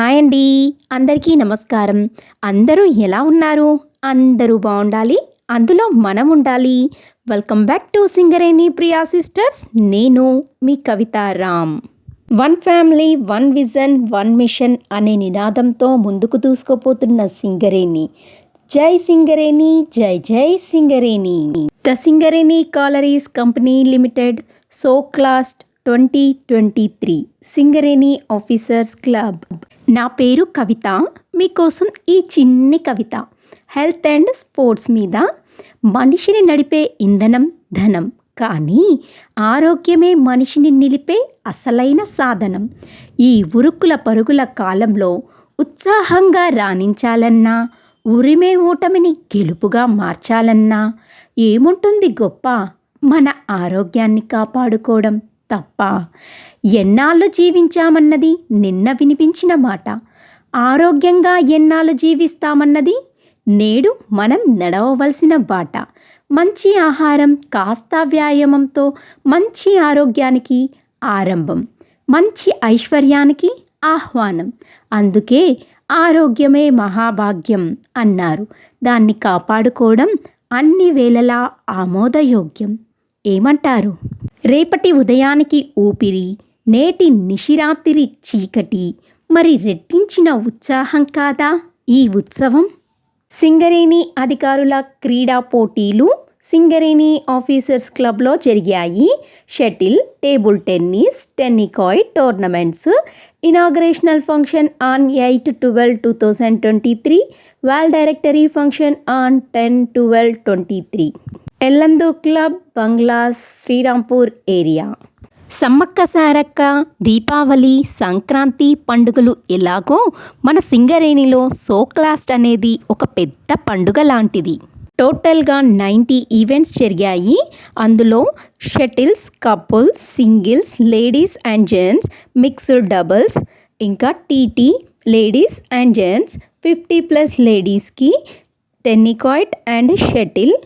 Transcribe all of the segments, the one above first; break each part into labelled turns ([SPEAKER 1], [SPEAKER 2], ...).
[SPEAKER 1] Hi అండి. అందరికీ నమస్కారం. అందరూ ఎలా ఉన్నారు? అందరూ బాగుండాలి. అందులో మనం ఉండాలి. Welcome back to Singareni Priya sisters. నేను మీ Kavitha Ram. One family one vision one mission అనే నినాదంతో ముందుకు దూసుకోపోతున్న సింగరేణి. జై సింగరేణి జై జై Singareni. The Singareni collieries company limited so class twenty twenty three. Singareni officers club. నా పేరు కవిత. మీకోసం ఈ చిన్ని కవిత. హెల్త్ అండ్ స్పోర్ట్స్ మీద మనిషిని నడిపే ఇంధనం ధనం. కానీ ఆరోగ్యమే మనిషిని నిలిపే అసలైన సాధనం. ఈ ఉరుకుల పరుగుల కాలంలో ఉత్సాహంగా రాణించాలన్నా ఉరిమే ఓటమిని గెలుపుగా మార్చాలన్నా ఏముంటుంది గొప్ప? మన ఆరోగ్యాన్ని కాపాడుకోవడం. తప్ప ఎన్నాళ్ళు జీవించామన్నది నిన్న వినిపించిన మాట. ఆరోగ్యంగా ఎన్నాళ్ళు జీవిస్తామన్నది నేడు మనం నడవవలసిన బాట. మంచి ఆహారం కాస్త వ్యాయామంతో మంచి ఆరోగ్యానికి ఆరంభం. మంచి ఐశ్వర్యానికి ఆహ్వానం. అందుకే ఆరోగ్యమే మహాభాగ్యం అన్నారు. దాన్ని కాపాడుకోవడం అన్ని వేళలా ఆమోదయోగ్యం. ఏమంటారు? రేపటి ఉదయానికి ఊపిరి నేటి నిశిరాత్రి చీకటి మరి రెట్టించిన ఉత్సాహం కాదా ఈ ఉత్సవం? సింగరేణి అధికారుల క్రీడా పోటీలు సింగరేణి ఆఫీసర్స్ క్లబ్లో జరిగాయి. Shuttle table tennis tennikoit tournaments inaugural function on eight twelve two thousand twenty three world directory function on ten twelve twenty three. Yellandu club bungalows Srirampur area. Sammakka Sarakka Deepavali Sankranti పండుగలు ఎలాగో మన సింగరేణిలో సోక్లాస్ట్ అనేది ఒక పెద్ద పండుగ లాంటిది. టోటల్గా నైంటీ ఈవెంట్స్ జరిగాయి. అందులో shuttles couples singles ladies and gents mixed doubles ఇంకా TT ladies and gents fifty plus లేడీస్కి tennikoit and shuttle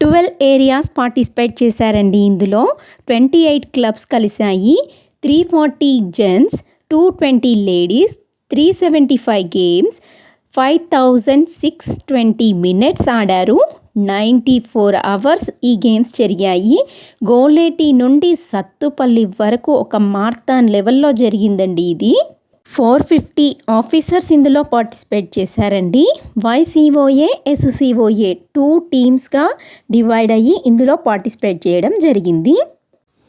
[SPEAKER 1] twelve areas participate చేశారండి ఇందులో. Twenty eight clubs కలిశాయి. Three forty gents two twenty ladies three seventy five games five thousand six twenty minutes ఆడారు. Ninety four hours ఈ games జరిగాయి. గోలేటి నుండి సత్తుపల్లి వరకు ఒక మార్తాన్ లెవెల్లో జరిగిందండి ఇది. ఫోర్ ఫిఫ్టీ ఆఫీసర్స్ ఇందులో పార్టిసిపేట్ చేశారండి. వైసీఓఏ ఎస్సీఓఏ టూ టీమ్స్గా డివైడ్ అయ్యి ఇందులో పార్టిసిపేట్ చేయడం జరిగింది.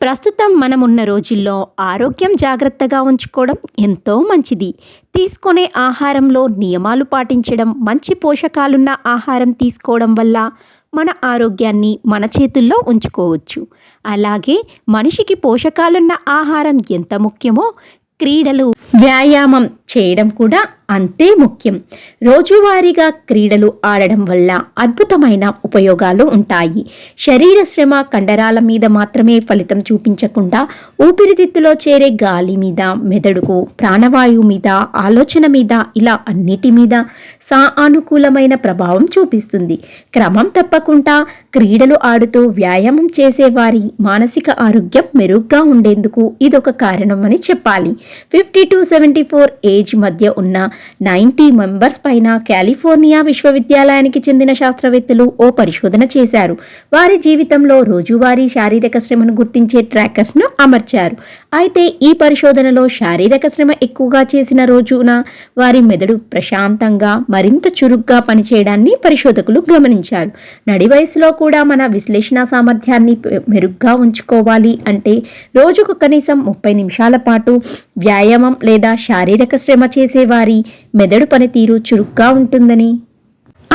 [SPEAKER 1] ప్రస్తుతం మనం ఉన్న రోజుల్లో ఆరోగ్యం జాగ్రత్తగా ఉంచుకోవడం ఎంతో మంచిది. తీసుకునే ఆహారంలో నియమాలు పాటించడం మంచి పోషకాలున్న ఆహారం తీసుకోవడం వల్ల మన ఆరోగ్యాన్ని మన చేతుల్లో ఉంచుకోవచ్చు. అలాగే మనిషికి పోషకాలున్న ఆహారం ఎంత ముఖ్యమో క్రీడలు. వ్యాయామం. చేయడం కూడా అంతే ముఖ్యం. రోజువారీగా క్రీడలు ఆడడం వల్ల అద్భుతమైన ఉపయోగాలు ఉంటాయి. శరీర శ్రమ కండరాల మీద మాత్రమే ఫలితం చూపించకుండా ఊపిరితిత్తులో చేరే గాలి మీద మెదడుకు ప్రాణవాయువు మీద ఆలోచన మీద ఇలా అన్నిటి మీద సానుకూలమైన ప్రభావం చూపిస్తుంది. క్రమం తప్పకుండా క్రీడలు ఆడుతూ వ్యాయామం చేసేవారి మానసిక ఆరోగ్యం మెరుగ్గా ఉండేందుకు ఇదొక కారణమని చెప్పాలి. Fifty to seventy four age మధ్య ఉన్న నైంటీ మెంబర్స్ పైన కాలిఫోర్నియా విశ్వవిద్యాలయానికి చెందిన శాస్త్రవేత్తలు ఓ పరిశోధన చేశారు. వారి జీవితంలో రోజువారీ శారీరక శ్రమను గుర్తించే ట్రాకర్స్ను అమర్చారు. అయితే ఈ పరిశోధనలో శారీరక శ్రమ ఎక్కువగా చేసిన రోజున వారి మెదడు ప్రశాంతంగా మరింత చురుగ్గా పనిచేయడాన్ని పరిశోధకులు గమనించారు. నడి వయసులో కూడా మన విశ్లేషణ సామర్థ్యాన్ని మెరుగ్గా ఉంచుకోవాలి అంటే రోజుకు కనీసం ముప్పై నిమిషాల పాటు వ్యాయామం లేదా శారీరక శ్రమ చేసేవారి మెదడు పనితీరు చురుగ్గా ఉంటుందని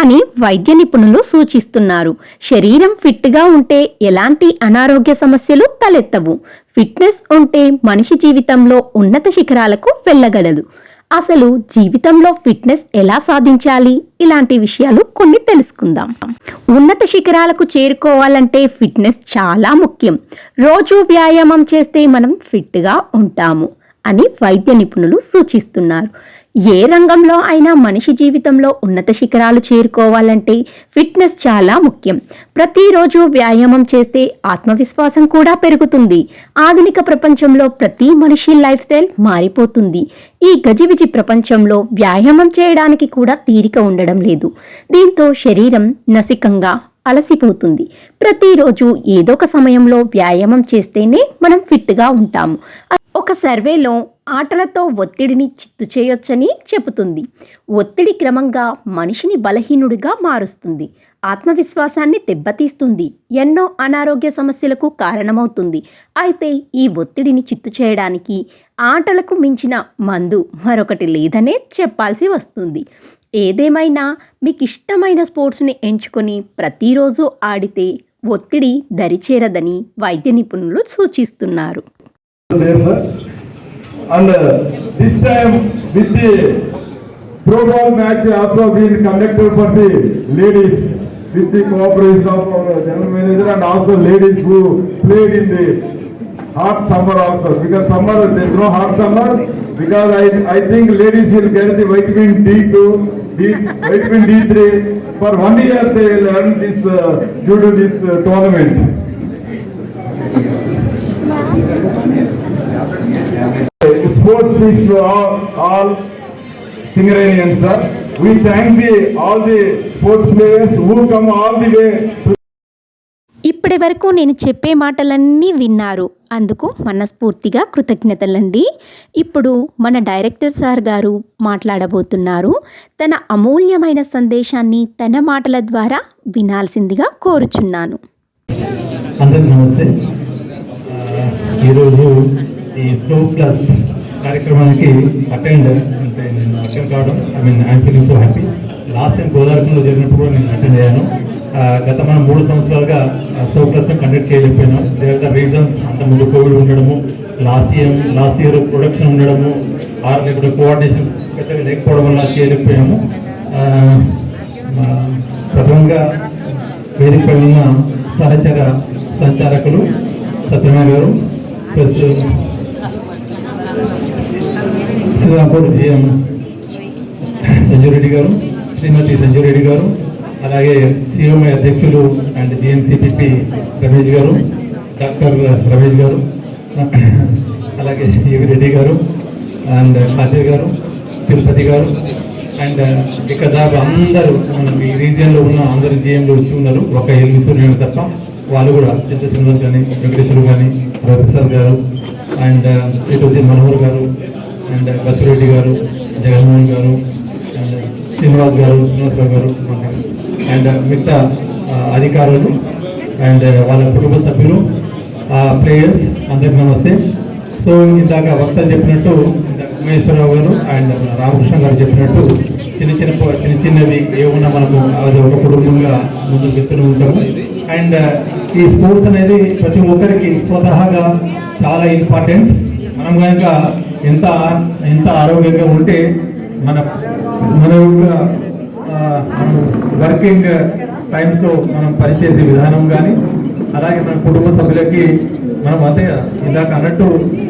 [SPEAKER 1] అని వైద్య నిపుణులు సూచిస్తున్నారు. శరీరం ఫిట్గా ఉంటే ఎలాంటి అనారోగ్య సమస్యలు తలెత్తవు. ఫిట్నెస్ ఉంటే మనిషి జీవితంలో ఉన్నత శిఖరాలకు వెళ్ళగలదు. అసలు జీవితంలో ఫిట్నెస్ ఎలా సాధించాలి? ఇలాంటి విషయాలు కొన్ని తెలుసుకుందాం. ఉన్నత శిఖరాలకు చేరుకోవాలంటే ఫిట్నెస్ చాలా ముఖ్యం. రోజు వ్యాయామం చేస్తే మనం ఫిట్గా ఉంటాము. అని వైద్య నిపుణులు సూచిస్తున్నారు. ఏ రంగంలో అయినా మనిషి జీవితంలో ఉన్నత శిఖరాలు చేరుకోవాలంటే ఫిట్నెస్ చాలా ముఖ్యం. ప్రతిరోజు వ్యాయామం చేస్తే ఆత్మవిశ్వాసం కూడా పెరుగుతుంది. ఆధునిక ప్రపంచంలో ప్రతి మనిషి లైఫ్ స్టైల్ మారిపోతుంది. ఈ గజిబిజి ప్రపంచంలో వ్యాయామం చేయడానికి కూడా తీరిక ఉండడం లేదు. దీంతో శరీరం నసికంగా అలసిపోతుంది. ప్రతిరోజు ఏదో ఒక సమయంలో వ్యాయామం చేస్తేనే మనం ఫిట్గా ఉంటాము. ఒక సర్వేలో ఆటలతో ఒత్తిడిని చిత్తు చేయొచ్చని చెబుతుంది. ఒత్తిడి క్రమంగా మనిషిని బలహీనుడిగా మారుస్తుంది. ఆత్మవిశ్వాసాన్ని దెబ్బతీస్తుంది. ఎన్నో అనారోగ్య సమస్యలకు కారణమవుతుంది. అయితే ఈ ఒత్తిడిని చిత్తు చేయడానికి ఆటలకు మించిన మందు మరొకటి లేదనే చెప్పాల్సి వస్తుంది. ఏదేమైనా మీకు ఇష్టమైన స్పోర్ట్స్ని ఎంచుకొని ప్రతిరోజు ఆడితే ఒత్తిడి దరిచేరదని వైద్య నిపుణులు సూచిస్తున్నారు.
[SPEAKER 2] And uh, this time with the Pro Ball match also been conducted for the ladies with the cooperation of our general manager and also ladies who played in the hot summer also because summer there is no hot summer because I I think ladies will get the vitamin D2, D, vitamin D3 for one year they will this uh, due to this uh, tournament. Sports fish to all, all Singaranians, sir. We thank the, all the sports players who come all the way to
[SPEAKER 1] ఇప్పటి వరకు నేను చెప్పే మాటలన్నీ విన్నారు. అందుకు మనస్ఫూర్తిగా కృతజ్ఞతలండి. ఇప్పుడు మన డైరెక్టర్ సార్ గారు మాట్లాడబోతున్నారు. తన అమూల్యమైన సందేశాన్ని తన మాటల ద్వారా వినాల్సిందిగా కోరుచున్నాను.
[SPEAKER 3] అందరికి నమస్తే. ఈరోజు ఈ ఫ్లో క్లాస్ కార్యక్రమానికి అటెండ్ అంటే నేను అటెండ్ కావడం I mean I'm feeling so happy last time గోదావరిలో జరిగినప్పుడు కూడా నేను అటెండ్ అయ్యాను. గత మనం మూడు సంవత్సరాలుగా ఫ్లో క్లాస్ని కండక్ట్ చేయలేకపోయినాం. దేర్ ద రీజన్స్ అంతకుముందు కోవిడ్ ఉండడము last year last year production ఉండడము ఆర్ లేకపోతే కోఆర్డినేషన్ పెద్దగా లేకపోవడం వల్ల చేయలేకపోయాము ప్రథమంగా వేదికపై ఉన్న సహచర సంచాలకులు సత్యనారాయణ గారు ప్లస్ శ్రీరాంపూర్ జిఎం గారు శ్రీమతి సంజురెడ్డి గారు అలాగే సిఎంఐ అధ్యక్షులు అండ్ జిఎంసిపిపి రమేష్ గారు డాక్టర్ రమేష్ గారు అలాగే రెడ్డి గారు అండ్ కాశీ గారు తిరుపతి గారు అండ్ ఇక్కడ దాకా అందరూ మన ఈ రీజియన్లో ఉన్న అందరు జిఎంలు వచ్చి ఉన్నారు. ఒక ఎల్లుతూ నేను తప్ప వాళ్ళు కూడా చిత్త కానీ వెంకటేశ్వరు కానీ ప్రొఫెసర్ గారు అండ్ ఇటు మనోహర్ గారు అండ్ బసిరెడ్డి గారు జగన్మోహన్ గారు అండ్ శ్రీనివాస్ గారు శ్రీనివాసరావు గారు అండ్ మిగతా అధికారులు అండ్ వాళ్ళ కుటుంబ సభ్యులు ప్లేయర్స్ అందరికీ నమస్తే సో ఇందాక వక్త చెప్పినట్టు ఉమేశ్వరరావు గారు అండ్ రామకృష్ణ గారు చెప్పినట్టు చిన్న చిన్న చిన్న చిన్నవి ఏమన్నా మనకు అది ఒక కుటుంబంగా ముందు చెప్తూనే ఉంటాము అండ్ ఈ స్పోర్ట్స్ అనేది ప్రతి ఒక్కరికి స్వతహాగా చాలా ఇంపార్టెంట్. మనం కనుక ఎంత ఎంత ఆరోగ్యంగా ఉంటే మన మన యొక్క వర్కింగ్ టైమ్స్లో మనం పనిచేసే విధానం కానీ అలాగే మన కుటుంబ సభ్యులకి మనం అదే ఇందాక అన్నట్టు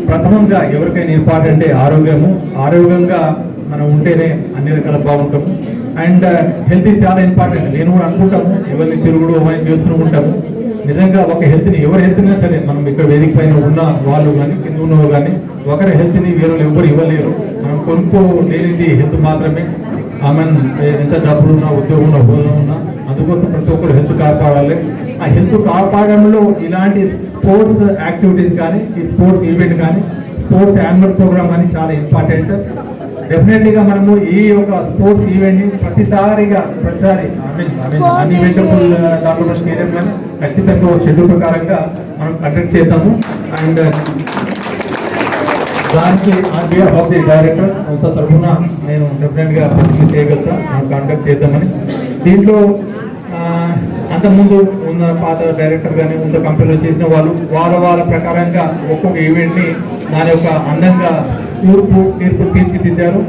[SPEAKER 3] ప్రథమంగా ఎవరికైనా ఇంపార్టెంట్ ఆరోగ్యము. ఆరోగ్యంగా మనం ఉంటేనే అన్ని రకాల బాగుంటాము. అండ్ uh, హెల్త్ చాలా ఇంపార్టెంట్ నేను కూడా అనుకుంటాము. ఎవరిని తిరుగుడు అవన్నీ చేస్తూ ఉంటాము. నిజంగా ఒక హెల్త్ని ఎవరి హెల్త్నా సరే మనం ఇక్కడ వేదిక పైన ఉన్న వాళ్ళు కానీ కింద ఉన్నవారు కానీ ఒకరి హెల్త్ని వేరే ఎవరు ఇవ్వలేరు. మనం కొనుక్కో లేనిది హెల్త్ మాత్రమే. ఆమె ఎంత డబ్బులు ఉన్నా ఉద్యోగం ఉన్నా హోదా ఉన్నా అందుకోసం ప్రతి ఒక్కరు హెల్త్ కాపాడాలి. ఆ హెల్త్ కాపాడంలో ఇలాంటి స్పోర్ట్స్ యాక్టివిటీస్ కానీ ఈ స్పోర్ట్స్ ఈవెంట్ కానీ స్పోర్ట్స్ యాన్యువల్ ప్రోగ్రామ్ కానీ చాలా ఇంపార్టెంట్ డెఫినెట్లీగా మనము ఈ యొక్క స్పోర్ట్స్ ఈవెంట్ని ప్రతిసారిగా ప్రతిసారి అన్ని ఈవెంట్ దాంట్లో మనం చేయలేం కానీ ఖచ్చితంగా షెడ్యూల్ ప్రకారంగా మనం కండక్ట్ చేద్దాము. అండ్ దానికి on behalf of the director అంత తరఫున నేను డెఫినెట్గా ప్రతిజ్ఞ చేయగలుగుతా మనం కాంటాక్ట్ చేద్దామని. దీంట్లో అంతకుముందు ఉన్న పాత డైరెక్టర్ కానీ ఉన్న కంపెనీలో చేసిన వాళ్ళు వాళ్ళ వాళ్ళ ప్రకారంగా ఒక్కొక్క ఈవెంట్ని దాని యొక్క అందంగా తూర్పు తీర్పు తీర్చిదిద్దారు.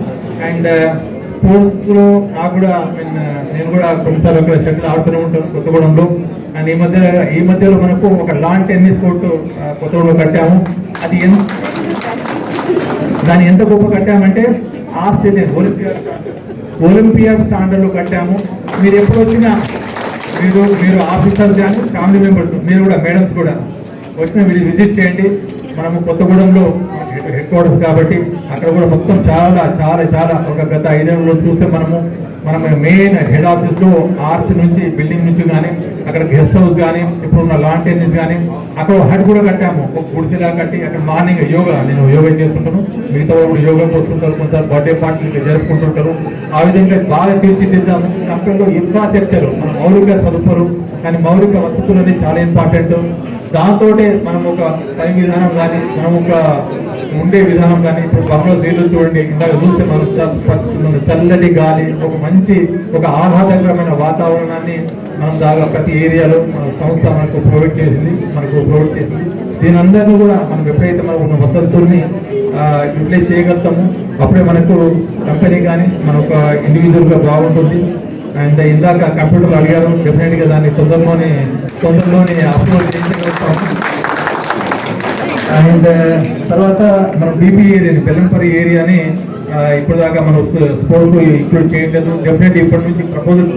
[SPEAKER 3] అండ్ స్పోర్ట్స్లో నాకు కూడా నేను కూడా కొన్నిసార్లు అక్కడ షటిల్ ఆడుతూనే ఉంటాను కొత్తగూడెంలో. అండ్ ఈ మధ్య ఈ మధ్యలో మనకు ఒక లాన్ టెన్నిస్ కోర్టు కొత్తలో కట్టాము. అది ఎంత దాన్ని ఎంత గొప్ప కట్టామంటే ఆస్ట్రేలియన్ ఒలింపియా ఒలింపియా స్టాండర్డ్లో కట్టాము. మీరు ఎప్పుడు వచ్చినా మీరు మీరు ఆఫీసర్స్ కానీ ఫ్యామిలీ మెంబర్స్ మీరు కూడా మేడమ్స్ కూడా వచ్చిన మీరు విజిట్ చేయండి. మనము కొత్తగూడెంలో హెడ్ క్వార్టర్స్ కాబట్టి అక్కడ కూడా మొత్తం చాలా చాలా చాలా ఒక గత ఐదేళ్ళలో చూస్తే మనము మనం మెయిన్ హెడ్ ఆఫీస్లో ఆర్చ్ నుంచి బిల్డింగ్ నుంచి కానీ అక్కడ గెస్ట్ హౌస్ కానీ ఇప్పుడున్న లాన్ టెన్నిస్ కానీ అక్కడ హెడ్ కూడా కట్టాము. ఒక గుడిసెలా కట్టి అక్కడ మార్నింగ్ యోగా నేను యోగా చేస్తుంటాను. మిగతా వాళ్ళు యోగా పోతుంటారు కొంత బర్త్డే పార్టీలు జరుపుకుంటుంటారు. ఆ విధంగా బాగా తీర్చిదిద్దాము. అక్కడలో ఇన్ఫ్రాస్ట్రక్చర్ మన మౌలిక సదుపాయాలు కానీ మౌలిక వసతులు అనేది చాలా ఇంపార్టెంట్ దాంతో మనం ఒక టైం విధానం కానీ మనం ఒక ఉండే విధానం కానీ ఇప్పుడు గమలో నీళ్ళు చూడండి ఇందాక చూస్తే మనం చల్లటి గాలి ఒక మంచి ఒక ఆహ్లాదకరమైన వాతావరణాన్ని మనం దాగా ప్రతి ఏరియాలో మన సంస్థ మనకు ప్రొవైడ్ చేసింది మనకు ప్రొవైడ్ చేసింది. దీని అందరినీ కూడా మనం ఎప్పుడైతే మనం ఉన్న వసతుల్ని యూటిలైజ్ చేయగలుగుతాము. అప్పుడే మనకు కంపెనీ కానీ మన ఒక ఇండివిజువల్గా బాగుంటుంది. అండ్ ఇందాక కంప్యూటర్ అడిగారు డెఫినెట్గా దాన్ని తొందరలోనే తొందరలోనే అప్లోడ్ చేసేస్తాము అండ్ తర్వాత మన బీపీ ఏరియా బెల్లంపల్లి ఏరియాని ఇప్పుడు దాకా మనం స్పోర్ట్ ఇంక్లూడ్ చేయలేదు. డెఫినెట్ ఇప్పటి నుంచి proposal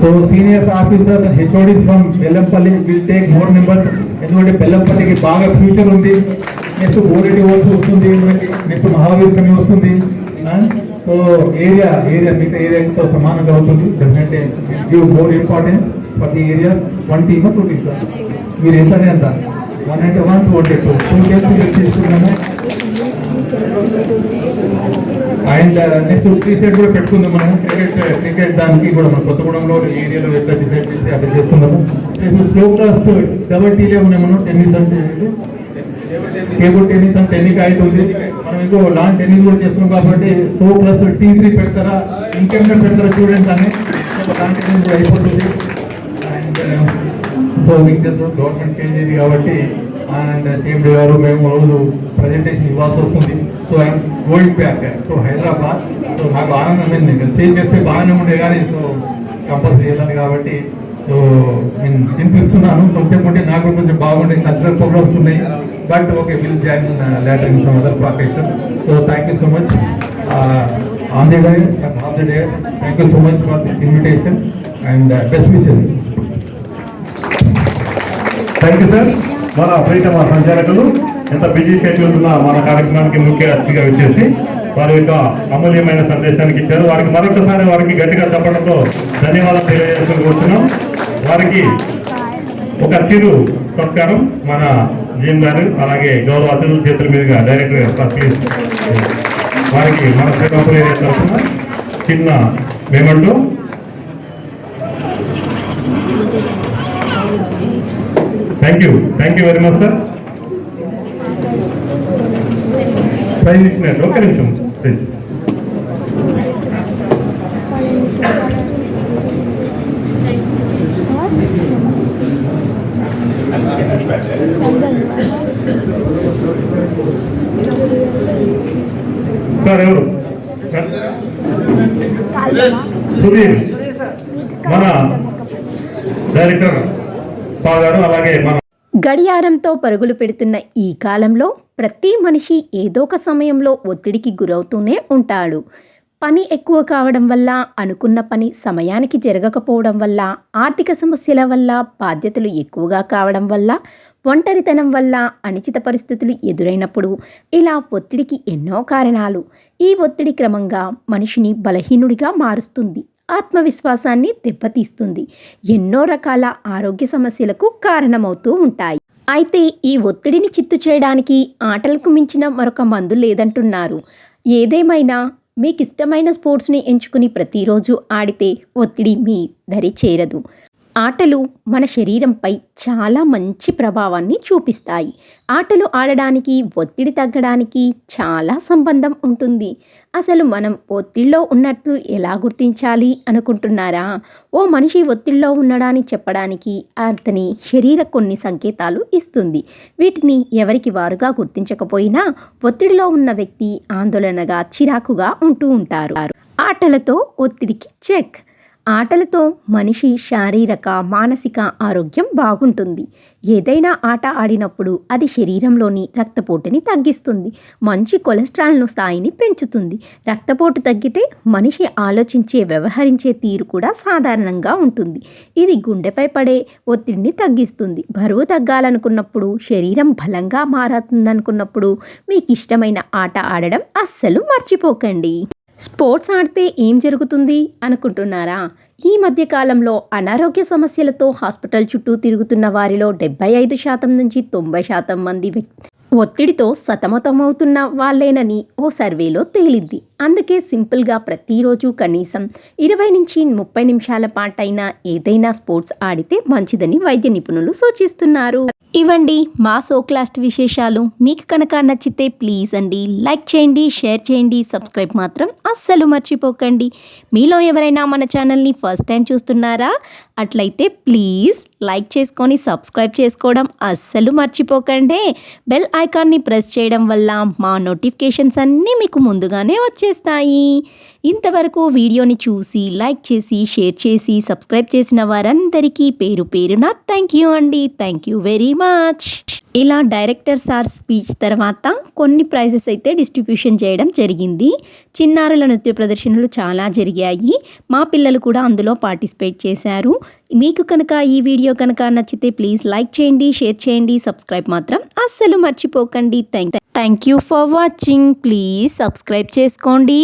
[SPEAKER 3] so seniors officer HOD from Bellampalli will take more members. ఎందుకంటే బెల్లంపల్లికి బాగా ఫ్యూచర్ ఉంది. నెక్స్ట్ ఓరెడ్డి ఓల్స్ వస్తుంది. నెక్స్ట్ మహావీర్ కమి వస్తుంది. సో ఏరియా ఏరియా మిగతా ఏరియాతో సమానంగా అవుతుంది definite give more importance for the area one team two teams మీరు ఎంత ఎంత వన్ అంటే వన్ టూ అంటే టూ టూ గేమ్స్ తీసుకున్నాము అండ్ నెక్స్ట్ త్రీ సైడ్ కూడా పెట్టుకుందాం మనం క్రికెట్ క్రికెట్ దానికి కూడా మన కొత్తగూడెంలో ఏరియాలో ఎట్లా డిసైడ్ చేసి అట్లా చేస్తున్నాము. ఇప్పుడు స్లో క్లాస్ డబల్ టీలే ఉన్నాయి మనం? టెన్నిస్ అంటే టేబుల్ టెన్నిస్ అండ్ టెన్నిక్ అవుతుంది మనం ఇంకో లాంగ్ టెన్నిస్ కూడా చేస్తున్నాం కాబట్టి సో ప్లస్ టీ త్రీ పెడతారా? ఇంకేమైనా పెడతారా? స్టూడెంట్స్ అని లాంగ్ టెన్నిస్ కూడా అయిపోతుంది. సో మీకు గవర్నమెంట్ చేంజ్ అయింది కాబట్టి అండ్ సీఎండి గారు మేము రోజు ప్రజెంటేషన్ ఇవ్వాల్సి వస్తుంది. So I'm going back so Hyderabad so నాకు ఆనందం ఉంది నేను చేంజ్ చేస్తే బాగానే ఉండే కానీ సో కంపల్సరీ వెళ్ళాలి కాబట్టి సో నేను తినిపిస్తున్నాను కొంచెం ఉంటే నాకు కొంచెం బాగుండే కల్చరల్ ప్రోగ్రామ్స్ ఉన్నాయి. But okay will join later in some other profession so thank you so much on the day on the day thank you so much for this invitation and best wishes
[SPEAKER 4] thank you sir మన ప్రీతమ సంచాలకులు ఎంత busy schedule ఉన్న మన కార్యక్రమానికి ముఖ్య అతిథిగా వచ్చేసి వారి యొక్క అమూల్యమైన సందేశానికి ఇచ్చారు. వారికి మరొకసారి వారికి గట్టిగా చెప్పడంతో ధన్యవాదాలు తెలియజేసుకుంటున్నాం వారికి ఒక చిరు సత్కారం మన జీఎం గారు అలాగే గౌరవ అతిథుల చేతుల మీదుగా డైరెక్టర్ ప్లీజ్ వారికి మన శ్రీకాకుళం చిన్న మేమంటూ thank you thank you very much sir prize ఇచ్చినట్టు ఒక్క నిమిషం ప్లీజ్ సార్ ఎవరు? సుధీర్ మన డైరెక్టర్. అలాగే మన
[SPEAKER 1] గడియారంతో పరుగులు పెడుతున్న ఈ కాలంలో ప్రతి మనిషి ఏదో ఒక సమయంలో ఒత్తిడికి గురవుతూనే ఉంటాడు. పని ఎక్కువ కావడం వల్ల అనుకున్న పని సమయానికి జరగకపోవడం వల్ల ఆర్థిక సమస్యల వల్ల బాధ్యతలు ఎక్కువగా కావడం వల్ల ఒంటరితనం వల్ల అనిచిత పరిస్థితులు ఎదురైనప్పుడు ఇలా ఒత్తిడికి ఎన్నో కారణాలు. ఈ ఒత్తిడి క్రమంగా మనిషిని బలహీనుడిగా మారుస్తుంది. ఆత్మవిశ్వాసాన్ని దెబ్బతీస్తుంది. ఎన్నో రకాల ఆరోగ్య సమస్యలకు కారణమవుతూ ఉంటాయి. అయితే ఈ ఒత్తిడిని చిత్తు చేయడానికి ఆటలకు మించిన మరొక మందు లేదంటున్నారు. ఏదేమైనా మీకు ఇష్టమైన స్పోర్ట్స్ని ఎంచుకుని ప్రతిరోజు ఆడితే ఒత్తిడి మీ దరి చేరదు. ఆటలు మన శరీరంపై చాలా మంచి ప్రభావాన్ని చూపిస్తాయి. ఆటలు ఆడడానికి ఒత్తిడి తగ్గడానికి చాలా సంబంధం ఉంటుంది. అసలు మనం ఒత్తిడిలో ఉన్నట్టు ఎలా గుర్తించాలి అనుకుంటున్నారా? ఓ మనిషి ఒత్తిడిలో ఉన్నాడని చెప్పడానికి అతని శరీర కొన్ని సంకేతాలు ఇస్తుంది. వీటిని ఎవరికి వారుగా గుర్తించకపోయినా ఒత్తిడిలో ఉన్న వ్యక్తి ఆందోళనగా చిరాకుగా ఉంటూ ఉంటారు. ఆటలతో ఒత్తిడికి చెక్. ఆటలతో మనిషి శారీరక మానసిక ఆరోగ్యం బాగుంటుంది. ఏదైనా ఆట ఆడినప్పుడు అది శరీరంలోని రక్తపోటుని తగ్గిస్తుంది. మంచి కొలెస్ట్రాల్ను స్థాయిని పెంచుతుంది. రక్తపోటు తగ్గితే మనిషి ఆలోచించే వ్యవహరించే తీరు కూడా సాధారణంగా ఉంటుంది. ఇది గుండెపై పడే ఒత్తిడిని తగ్గిస్తుంది. బరువు తగ్గాలనుకున్నప్పుడు శరీరం బలంగా మారుతుందనుకున్నప్పుడు మీకు ఇష్టమైన ఆట ఆడడం అస్సలు మర్చిపోకండి. స్పోర్ట్స్ ఆడితే ఏం జరుగుతుంది అనుకుంటున్నారా? ఈ మధ్య కాలంలో అనారోగ్య సమస్యలతో హాస్పిటల్ చుట్టూ తిరుగుతున్న వారిలో డెబ్బై ఐదు శాతం నుంచి తొంభై శాతం మంది ఒత్తిడితో సతమతమవుతున్న వాళ్ళేనని ఓ సర్వేలో తేలింది. అందుకే సింపుల్గా ప్రతిరోజు కనీసం ఇరవై నుంచి ముప్పై నిమిషాల పాటైనా ఏదైనా స్పోర్ట్స్ ఆడితే మంచిదని వైద్య నిపుణులు సూచిస్తున్నారు. ఇవండి మా సోక్లాస్ట్ విశేషాలు మీకు కనుక నచ్చితే ప్లీజ్ అండి. లైక్ చేయండి షేర్ చేయండి సబ్స్క్రైబ్ మాత్రం అస్సలు మర్చిపోకండి. మీలో ఎవరైనా మన ఛానల్ని ఫస్ట్ టైం చూస్తున్నారా? అట్లయితే ప్లీజ్ లైక్ చేసుకొని సబ్స్క్రైబ్ చేసుకోవడం అస్సలు మర్చిపోకండి. బెల్ ఐకాన్ని ప్రెస్ చేయడం వల్ల మా నోటిఫికేషన్స్ అన్నీ మీకు ముందుగానే వచ్చేస్తాయి. ఇంతవరకు వీడియోని చూసి లైక్ చేసి షేర్ చేసి సబ్స్క్రైబ్ చేసిన వారందరికీ పేరు పేరున థ్యాంక్ యూ అండి. Thank you very much. ఇలా డైరెక్టర్ సార్ స్పీచ్ తర్వాత కొన్ని ప్రైజెస్ అయితే డిస్ట్రిబ్యూషన్ చేయడం జరిగింది. చిన్నారుల నృత్య ప్రదర్శనలు చాలా జరిగాయి. మా పిల్లలు కూడా అందులో పార్టిసిపేట్ చేశారు. మీకు కనుక ఈ వీడియో కనుక నచ్చితే ప్లీజ్ లైక్ చేయండి షేర్ చేయండి సబ్స్క్రైబ్ మాత్రం అస్సలు మర్చిపోకండి. Thank thank you for watching. Please subscribe చేసుకోండి.